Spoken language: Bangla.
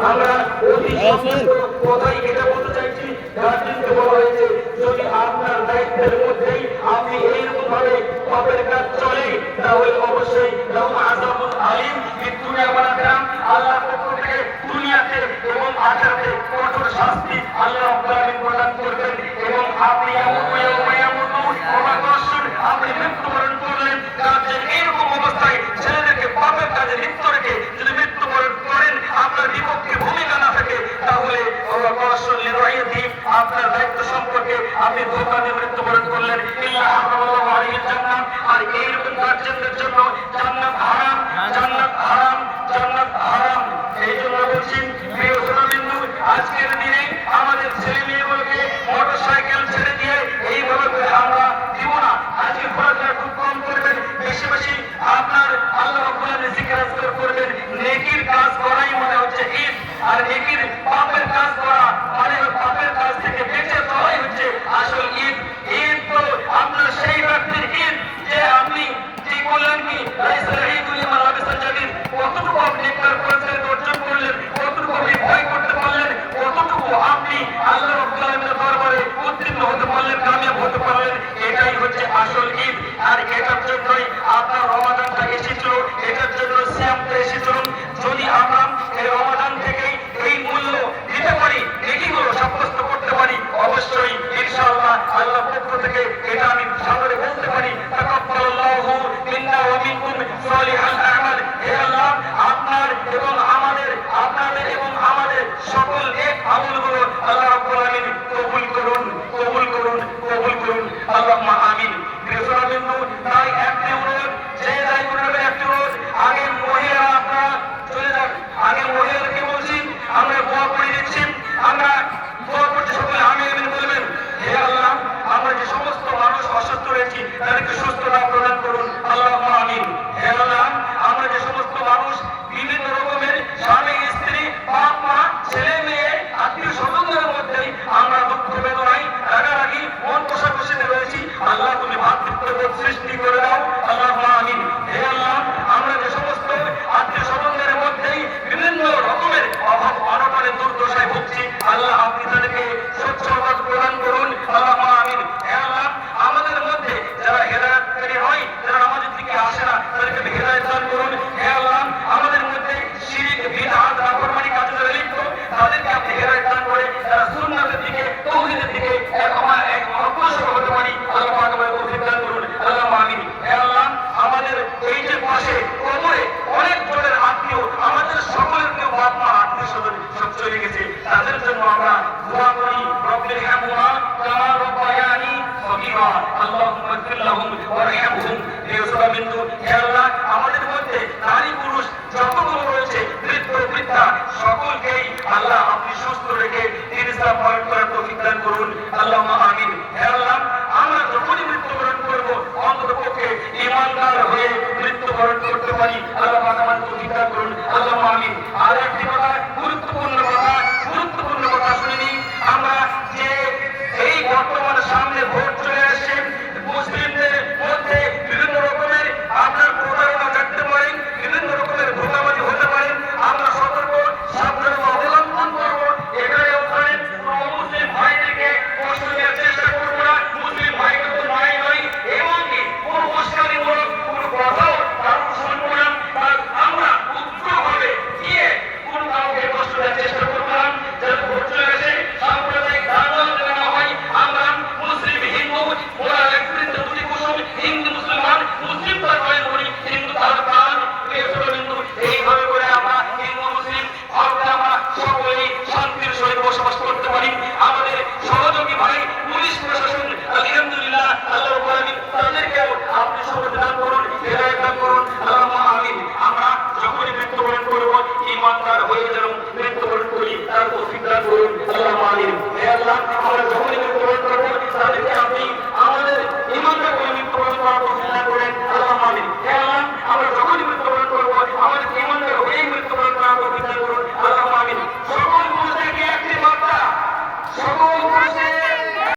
আমরা অতি হ্যাঁ, হ্যাঁ। কথাই এটা বলতে চাইছি গার্জেনকে বলা হয়েছে যদি আপনার দায়িত্বের মধ্যেই আপনি এইরকম ভাবে পাপের কাজ চলে তাহলে অবশ্যই আজামুল আলিম মৃত্যুরে আমার আল্লাহ পক্ষ থেকে দুনিয়াতে এবং আখেরাতে কঠোর শাস্তি আল্লাহ রব্বুল প্রদান করবেন। এবং আপনি এমন এমন ক্ষমা করছেন আপনি মৃত্যু অপরাধে মৃত্যুবরণ করলেন। আর এইরকম গার্জেনদের জন্য জান্নাত হারাম জান্নাত হারাম জান্নাত হারাম। এই জন্য বলছি প্রিয় আজকের দিনে আমাদের ছেলে তাহলে আমরা দোয়া করি রব্বির হামহুমা কামা রব্বায়ানি সগীরা। আল্লাহুম্মা ইগফির লাহুম ওয়ারহামহুম ইউসুফা বিন্দু হে আল্লাহ, আমাদের মধ্যে নারী পুরুষ যতগুলো রয়েছে, বৃদ্ধ, বৃদ্ধা সকলকেই আল্লাহ আপনি সুস্থ রেখে দিন ইসলাম পালন করার তৌফিক দান করুন। আল্লাহুম্মা আমিন। হে আল্লাহ, আমরা যখনই মৃত্যুবরণ করব, অন্ততপক্ষে ইমানদার হয়ে মৃত্যুবরণ করতে পারি। আল্লাহ আমাদের তৌফিক দান করুন। আল্লাহ আমিন। আর একটি কথা গুরুত্বপূর্ণ